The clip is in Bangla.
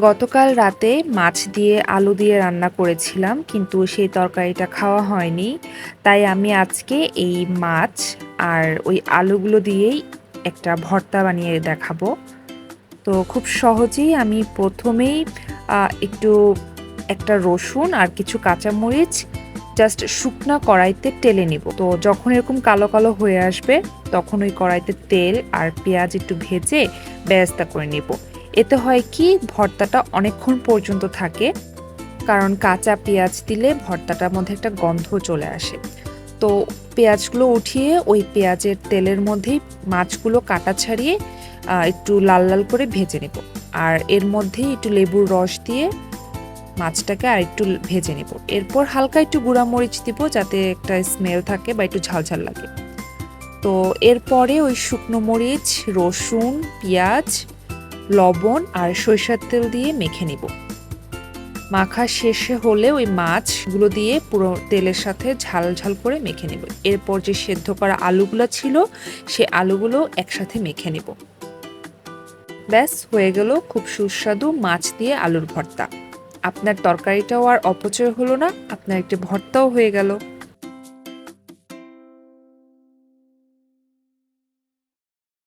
গতকাল রাতে মাছ দিয়ে আলু দিয়ে রান্না করেছিলাম, কিন্তু সেই তরকারিটা খাওয়া হয়নি। তাই আমি আজকে এই মাছ আর ওই আলুগুলো দিয়েই একটা ভর্তা বানিয়ে দেখাবো। তো খুব সহজেই আমি প্রথমেই একটু একটা রসুন আর কিছু কাঁচামরিচ জাস্ট শুকনা কড়াইতে টেলে নিব। তো যখন এরকম কালো কালো হয়ে আসবে, তখন ওই কড়াইতে তেল আর পেঁয়াজ একটু ভেজে বেরেস্তা করে নিব। এতে হয় কি, ভর্তাটা অনেকক্ষণ পর্যন্ত থাকে, কারণ কাঁচা পেঁয়াজ দিলে ভর্তাটার মধ্যে একটা গন্ধ চলে আসে। তো পেঁয়াজগুলো উঠিয়ে ওই পেঁয়াজের তেলের মধ্যেই মাছগুলো কাটা ছাড়িয়ে একটু লাল লাল করে ভেজে নেব। আর এর মধ্যেই একটু লেবুর রস দিয়ে মাছটাকে আর একটু ভেজে নেব। এরপর হালকা একটু গুঁড়া মরিচ দিব যাতে একটা স্মেল থাকে বা একটু ঝালঝাল লাগে। তো এরপরে ওই শুকনো মরিচ, রসুন, পেঁয়াজ লবণ আর সরিষার তেল দিয়ে মেখে নিব। মাখা শেষে হলে ওই মাছগুলো দিয়ে পুরো তেলের সাথে ঝাল ঝাল করে মেখে নেব। এরপর যে সেদ্ধ করা আলুগুলো ছিল, সে আলুগুলো একসাথে মেখে নেব। ব্যাস, হয়ে গেল খুব সুস্বাদু মাছ দিয়ে আলুর ভর্তা। আপনার তরকারিটাও আর অপচয় হলো না, আপনার একটি ভর্তাও হয়ে গেল।